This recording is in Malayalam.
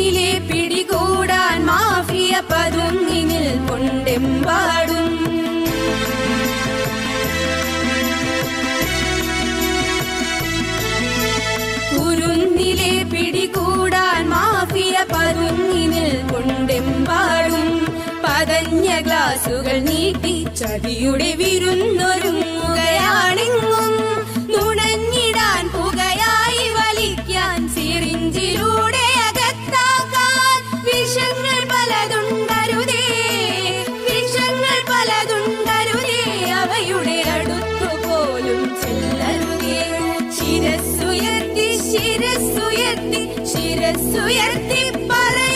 കുരുന്നിലെ പിടികൂടാൻ മാഫിയ പതുങ്ങിനിൽ കൊണ്ടെമ്പാടും കുരുന്നിലെ പിടികൂടാൻ മാഫിയ പതുങ്ങിനിൽ കൊണ്ടെമ്പാടും പതഞ്ഞ ഗ്ലാസുകൾ നീട്ടി ചതിയുടെ വിരുന്നൊരുങ്ങുകയാണെങ്ങും ശിരസ്സുയർത്തി ശിരസ്സുയർത്തി ശിരസ്സുയർത്തി പറ